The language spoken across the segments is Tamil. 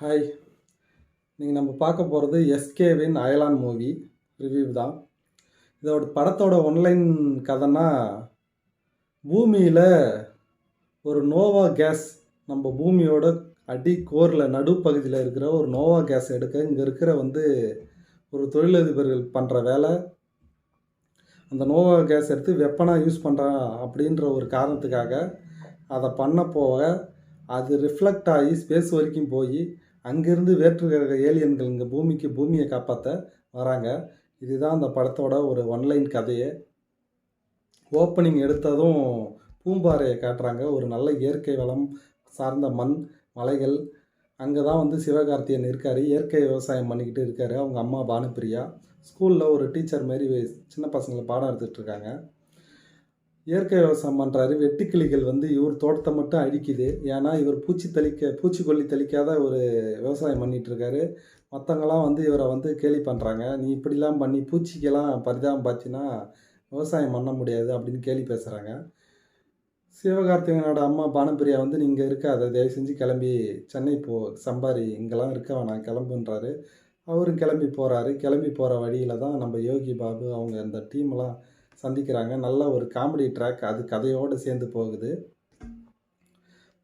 ஹாய் நீங்கள் நம்ம பார்க்க போகிறது எஸ்கேவின் அயலான் மூவி ரிவ்யூ தான். இதோட படத்தோட ஒன்லைன் கதைன்னா பூமியில் ஒரு நோவா கேஸ் நம்ம பூமியோட அடி கோரில் நடுப்பகுதியில் இருக்கிற ஒரு நோவா கேஸ் எடுக்க இங்கே இருக்கிற வந்து ஒரு தொழிலதிபர்கள் பண்ணுற வேலை. அந்த நோவா கேஸ் எடுத்து வெப்பனாக யூஸ் பண்ணுறான் அப்படின்ற ஒரு காரணத்துக்காக அதை பண்ண போக அது ரிஃப்ளெக்ட் ஆகி ஸ்பேஸ் வரைக்கும் போய் அங்கேருந்து வேற்று கிரக ஏலியன்கள் இங்கே பூமிக்கு பூமியை காப்பாற்ற வராங்க. இதுதான் அந்த படத்தோட ஒரு ஒன்லைன் கதையே. ஓப்பனிங் எடுத்ததும் பூம்பாறையை காட்டுறாங்க. ஒரு நல்ல இயற்கை வளம் சார்ந்த மண் மலைகள். அங்கே தான் வந்து சிவகார்த்தியன் இருக்கார். இயற்கை விவசாயம் பண்ணிக்கிட்டு இருக்கார். அவங்க அம்மா பானுப்பிரியா. ஸ்கூலில் ஒரு டீச்சர் மாரி சின்ன பசங்களை பாடம் எடுத்துகிட்டு இருக்காங்க. இயற்கை விவசாயம் பண்ணுறாரு வெட்டுக்கிளிகள் வந்து இவர் தோட்டத்தை மட்டும் அழிக்குது. ஏன்னா இவர் பூச்சி தெளிக்க பூச்சிக்கொல்லி தெளிக்காத ஒரு விவசாயம் பண்ணிகிட்ருக்காரு மற்றவங்களாம் வந்து இவரை வந்து கேலி பண்ணுறாங்க நீ இப்படிலாம் பண்ணி பூச்சிக்கெல்லாம் பரிதாபம் பார்த்தினா விவசாயம் பண்ண முடியாது அப்படின்னு கேலி பேசுகிறாங்க சிவகார்த்திகனோட அம்மா பானப்பிரியா வந்து நீங்கள் இருக்காத தயவு செஞ்சு கிளம்பி சென்னை போ. சம்பாரி இங்கெல்லாம் இருக்க வேணாம். கிளம்புன்றாரு. அவரும் கிளம்பி போகிறாரு கிளம்பி போகிற வழியில் தான் நம்ம யோகி பாபு அவங்க அந்த டீம்லாம் சந்திக்கிறாங்க. நல்ல ஒரு காமெடி ட்ராக் அது கதையோடு சேர்ந்து போகுது.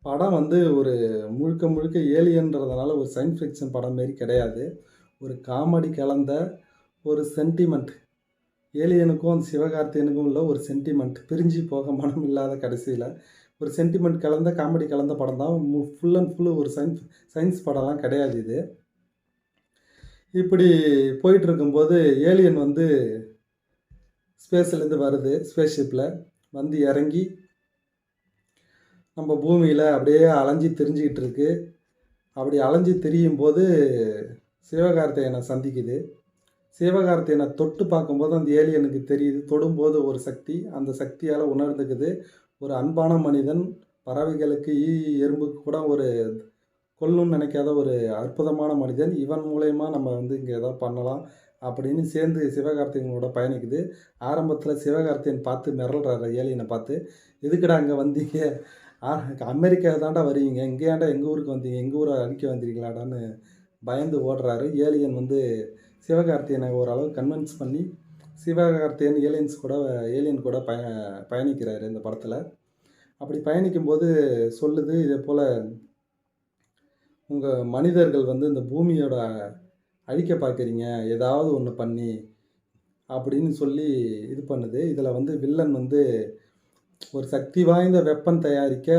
படம் வந்து ஒரு முழுக்க முழுக்க ஏலியன்றதுனால ஒரு சயின்ஸ் ஃபிக்ஷன் படம் மாரி கிடையாது. ஒரு காமெடி கலந்த ஒரு சென்டிமெண்ட் ஏலியனுக்கும் சிவகார்த்தியனுக்கும் உள்ள ஒரு சென்டிமெண்ட் பிரிஞ்சு போக மனம் இல்லாத கடைசியில் ஒரு சென்டிமெண்ட் கலந்த காமெடி கலந்த படம் தான். ஃபுல் அண்ட் ஃபுல்லு ஒரு சயின்ஸ் சயின்ஸ் படம்லாம் கிடையாது இது. இப்படி போயிட்டுருக்கும்போது ஏலியன் வந்து ஸ்பேஸ்லேருந்து வருது ஸ்பேஸ் ஷிப்பில் வந்து இறங்கி நம்ம பூமியில் அப்படியே அலைஞ்சி தெரிஞ்சுக்கிட்டு இருக்கு. அப்படி அலைஞ்சி திரியும் போது சிவகார்த்தியனை சந்திக்குது. சிவகார்த்தியனை தொட்டு பார்க்கும்போது அந்த ஏலியனுக்கு தெரியுது. தொடும்போது ஒரு சக்தி அந்த சக்தியால் உணர்ந்துக்குது. ஒரு அன்பான மனிதன் பறவைகளுக்கு ஈ எறும்புக்கு கூட ஒரு கொல்லுன்னு நினைக்காத ஒரு அற்புதமான மனிதன். இவன் மூலயமா நம்ம வந்து இங்கே எதாவது பண்ணலாம். அப்படின்னு சேர்ந்து சிவகார்த்திகனோட பயணிக்குது. ஆரம்பத்தில் சிவகார்த்தியன் பார்த்து மிரள்றாரு ஏலியனை பார்த்து. எதுக்குடா அங்கே வந்தீங்க? அமெரிக்கா தாண்டா வருவீங்க இங்கேயாண்டா எங்கள் ஊருக்கு வந்தீங்க? எங்கள் ஊரை அடிக்க வந்திருக்கீங்களாடான்னு பயந்து ஓடுறாரு. ஏலியன் வந்து சிவகார்த்தியனை ஓரளவு கன்வின்ஸ் பண்ணி சிவகார்த்தியன் ஏலியன்ஸ் கூட ஏலியன் கூட பய பயணிக்கிறாரு இந்த படத்தில். அப்படி பயணிக்கும்போது சொல்லுது இதே போல் உங்கள் மனிதர்கள் வந்து இந்த பூமியோட அழிக்க பார்க்குறீங்க ஏதாவது ஒன்று பண்ணி அப்படின்னு சொல்லி இது பண்ணுது. இதில் வந்து வில்லன் வந்து ஒரு சக்தி வாய்ந்த வெப்பன் தயாரிக்க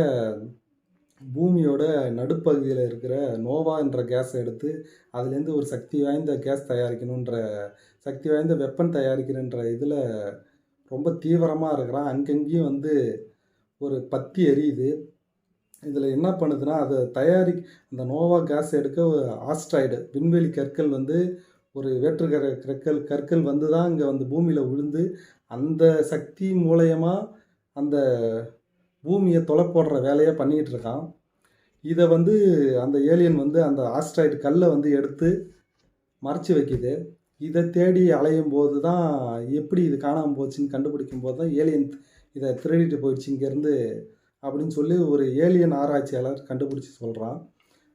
பூமியோட நடுப்பகுதியில் இருக்கிற நோவா என்ற கேஸை எடுத்து அதுலேருந்து ஒரு சக்தி வாய்ந்த கேஸ் தயாரிக்கணுன்ற சக்தி வாய்ந்த வெப்பன் தயாரிக்கிறன்ற இதில் ரொம்ப தீவிரமாக இருக்கிறான். அங்கங்கேயும் வந்து ஒரு பத்தி எரியுது. இதில் என்ன பண்ணுதுன்னா அதை தயாரி அந்த நோவா கேஸ் எடுக்க ஆஸ்ட்ராய்டு விண்வெளி கற்கள் வந்து ஒரு வேற்றுக்கர கற்கள் கற்கள் வந்து தான் இங்கே வந்து பூமியில் விழுந்து அந்த சக்தி மூலயமா அந்த பூமியை தொலை போடுற வேலையை பண்ணிக்கிட்டு இருக்கான். இதை வந்து அந்த ஏலியன் வந்து அந்த ஆஸ்ட்ராய்டு கல்லை வந்து எடுத்து மறைச்சி வைக்குது. இதை தேடி அலையும் போது தான் எப்படி இது காணாமல் போச்சுன்னு கண்டுபிடிக்கும் போது தான் ஏலியன் இதை திருடிட்டு போயிடுச்சு. இங்கேருந்து அப்படின்னு சொல்லி ஒரு ஏலியன் ஆராய்ச்சியாளர் கண்டுபிடிச்சி சொல்கிறான்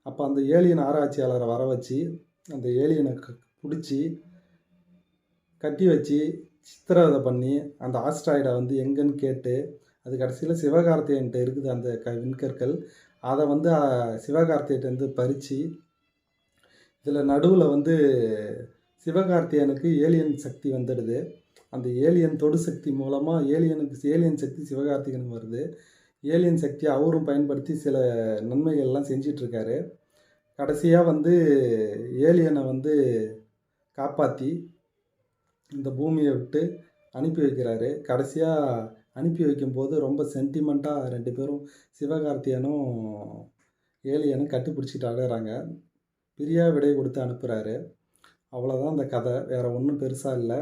அப்போ அந்த ஏலியன் ஆராய்ச்சியாளரை வர வச்சு அந்த ஏலியனை பிடிச்சி கட்டி வச்சு சித்திரவதை பண்ணி அந்த ஆஸ்ட்ராய்டை வந்து எங்கேன்னு கேட்டு அது கடைசியில் சிவகார்த்தியன்ட்ட இருக்குது அந்த க விண்கற்கள். அதை வந்து சிவகார்த்தியிட்டேருந்து பறித்து இதில் நடுவில் வந்து சிவகார்த்தியனுக்கு ஏலியன் சக்தி வந்துடுது. அந்த ஏலியன் தொடு சக்தி மூலமாக ஏலியனுக்கு ஏலியன் சக்தி சிவகார்த்திகனுக்கு வருது. ஏலியன் சக்தியை அவரும் பயன்படுத்தி சில நன்மைகள்லாம் செஞ்சிட்ருக்காரு. கடைசியாக வந்து ஏலியனை வந்து காப்பாற்றி இந்த பூமியை விட்டு அனுப்பி வைக்கிறாரு. கடைசியாக அனுப்பி வைக்கும்போது ரொம்ப சென்டிமெண்ட்டாக ரெண்டு பேரும் சிவகார்த்தியனும் ஏலியனும் கட்டுப்பிடிச்சிட்டு அழகிறாங்க பிரியா விடை கொடுத்து அனுப்புகிறாரு அவ்வளோதான் அந்த கதை. வேறு ஒன்றும் பெருசாக இல்லை.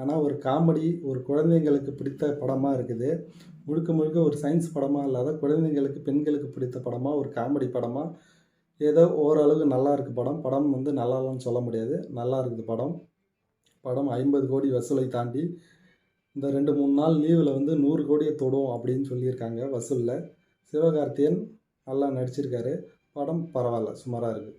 ஆனால் ஒரு காமெடி ஒரு குழந்தைங்களுக்கு பிடித்த படமாக இருக்குது. முழுக்க முழுக்க ஒரு சயின்ஸ் படமாக இல்லாத குழந்தைங்களுக்கு பெண்களுக்கு பிடித்த படமாக ஒரு காமெடி படமாக ஏதோ ஓரளவுக்கு நல்லா இருக்குது படம். படம் வந்து நல்லாலன்னு சொல்ல முடியாது. நல்லா இருக்குது படம். படம் ஐம்பது கோடி வசூலை தாண்டி இந்த ரெண்டு மூணு நாள் லீவில் வந்து நூறு கோடியை தொடும் அப்படின்னு சொல்லியிருக்காங்க வசூலில். சிவகார்த்தியன் நல்லா நடிச்சிருக்காரு. படம் பரவாயில்ல. சுமாராக இருக்குது